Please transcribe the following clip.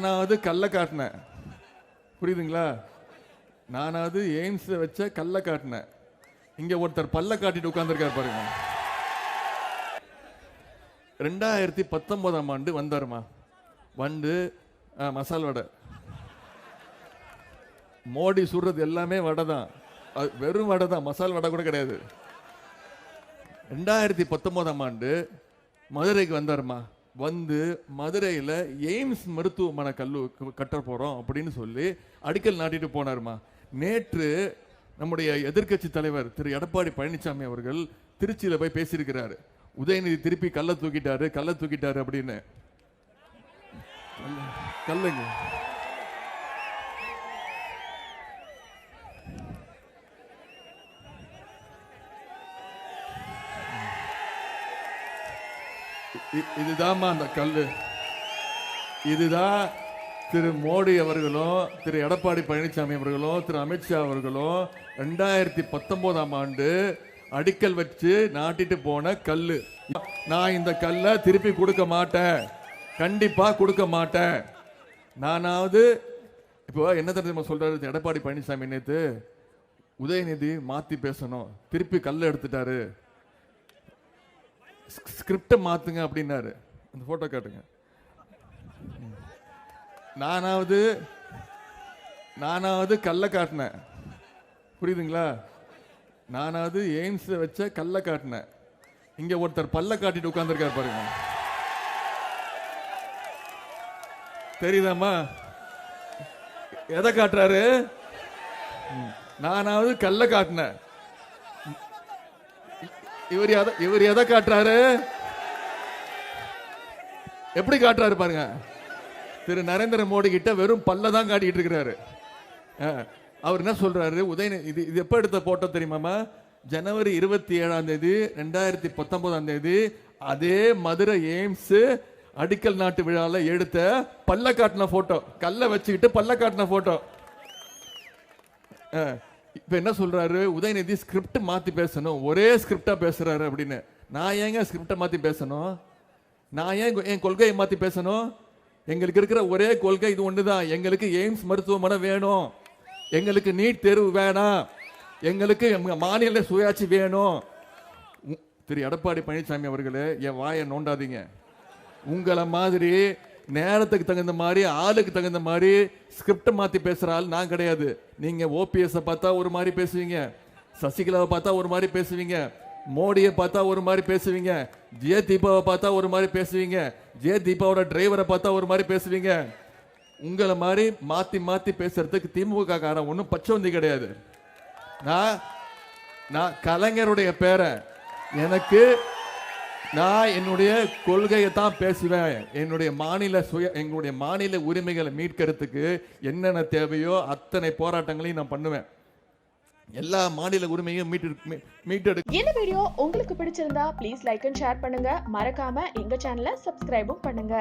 நானாவது கல்ல காட்டினேன். புரியுதுங்களா? நானாவது எய்ம்ஸ்ல வச்ச கல்ல காட்டினேன். இங்க ஒருத்தர் பல்ல காட்டிட்டு உட்கார்ந்திருக்காரு பாருங்க. ரெண்டாயிரத்தி பத்தொன்பதாம் ஆண்டு வந்தாருமா? வந்து ஆ, மசால் வடை. மோடி சுடுறது எல்லாமே வடை தான். அது வெறும் வடை தான். மசால் வடை கூட கிடையாது. ரெண்டாயிரத்தி பத்தொன்பதாம் ஆண்டு மதுரைக்கு வந்தாருமா? வந்து மதுரையில் எய்ம்ஸ் மருத்துவமனை கல்லு கட்ட போகிறோம் அப்படின்னு சொல்லி அடிக்கல் நாட்டிட்டு போனாருமா. நேற்று நம்முடைய எதிர்க்கட்சி தலைவர் திரு. எடப்பாடி பழனிசாமி அவர்கள் திருச்சியில் போய் பேசியிருக்கிறாரு. உதயநிதி திருப்பி கல்லை தூக்கிட்டாரு கல்லை தூக்கிட்டாரு அப்படின்னு. கல்லுங்க. இதுதாம்மா அந்த கல் இதுதான் திரு மோடி அவர்களும் திரு எடப்பாடி பழனிசாமி அவர்களும் திரு அமித்ஷா அவர்களும் ரெண்டாயிரத்தி பத்தொன்பதாம் ஆண்டு அடிக்கல் வச்சு நாட்டிட்டு போன கல்லு. நான் இந்த கல்லை திருப்பி கொடுக்க மாட்டேன். கண்டிப்பாக கொடுக்க மாட்டேன். நானாவது இப்போ என்ன தெரியுமா சொல்கிறாரு எடப்பாடி பழனிசாமி நேற்று உதயநிதி மாற்றி பேசணும். திருப்பி கல் எடுத்துட்டாரு. ஸ்கிரிப்டை மாற்றுங்க அப்படின்னாரு. அந்த ஃபோட்டோ காட்டுங்க. நானாவது நானாவது கல்லை காட்டினேன். புரியுதுங்களா? நானாவது எய்ம்ஸை வச்ச கல்லை காட்டினேன். இங்கே ஒருத்தர் பல்ல காட்டிட்டு உட்காந்துருக்கார் பாருங்க. தெரியுதாம்மா? எதை காட்டுறாரு? ம். நானாவது கல்லை காட்டினேன். இவர் எதை இவர் எதை காட்டுறாரு? எப்படி காட்டுறாரு பாருங்க. திரு நரேந்திர மோடி கிட்ட வெறும் பல்ல தான் காட்டிட்டு இருக்கிறாரு. ஆ, அவர் என்ன சொல்றாரு? உதய இது இது எப்போ எடுத்த போட்டோ தெரியுமாமா ஜனவரி இருபத்தி ஏழாம் தேதி ரெண்டாயிரத்தி பத்தொன்பதாம் தேதி அதே மதுரை எய்ம்ஸ் அடிக்கல் நாட்டு விழால எடுத்த பல்ல காட்டின போட்டோ. கல்லை வச்சுக்கிட்டு பல்ல காட்டின போட்டோ. இப்ப என்ன சொல்றாரு? உதயநிதி ஸ்கிரிப்ட் மாத்தி பேசணும். ஒரே ஸ்கிரிப்டா பேசுறாரு அப்படின்னு. நான் ஏங்க ஸ்கிரிப்டை மாத்தி பேசணும்? நான் ஏன் என் கொள்கையை மாத்தி பேசணும்? எங்களுக்கு இருக்கிற ஒரே கொள்கை இது ஒண்ணுதான். எங்களுக்கு எய்ம்ஸ் மருத்துவமனை வேணும். எங்களுக்கு நீட் தேர்வு வேணாம். எங்களுக்கு மாநில சுயாட்சி வேணும். உ- திரு எடப்பாடி பழனிசாமி அவர்களே என் வாயை நோண்டாதீங்க. உங்களை மாதிரி நேரத்துக்கு தகுந்த மாதிரி ஆளுக்கு தகுந்த மாதிரி ஸ்கிரிப்ட் மாற்றி பேசுகிற ஆள் நான் கிடையாது. நீங்கள் ஓபிஎஸை பார்த்தா ஒரு மாதிரி பேசுவீங்க. சசிகலாவை பார்த்தா ஒரு மாதிரி பேசுவீங்க. மோடியை பார்த்தா ஒரு மாதிரி பேசுவீங்க. ஜெய தீபாவை பார்த்தா ஒரு மாதிரி பேசுவீங்க. ஜெய தீபாவோட டிரைவரை பார்த்தா ஒரு மாதிரி பேசுவீங்க. உங்களை மாதிரி மாற்றி மாற்றி பேசுறதுக்கு திமுக காரன் ஒன்றும் பச்சவந்தி கிடையாது. நான் நான் கலைஞருடைய பேரை எனக்கு நான் என்னுடைய கொள்கையை தான் பேசுவேன். என்னுடைய மாநில சுய எங்களுடைய மாநில உரிமைகளை மீட்கிறதுக்கு என்னென்ன தேவையோ அத்தனை போராட்டங்களையும் நான் பண்ணுவேன். எல்லா மாநில உரிமையும் மீட்டு மீட்டெடுக்க இந்த வீடியோ உங்களுக்கு பிடிச்சிருந்தா ப்ளீஸ் லைக் அண்ட் ஷேர் பண்ணுங்க. மறக்காம எங்க சேனலை சப்ஸ்கிரைபும் பண்ணுங்க.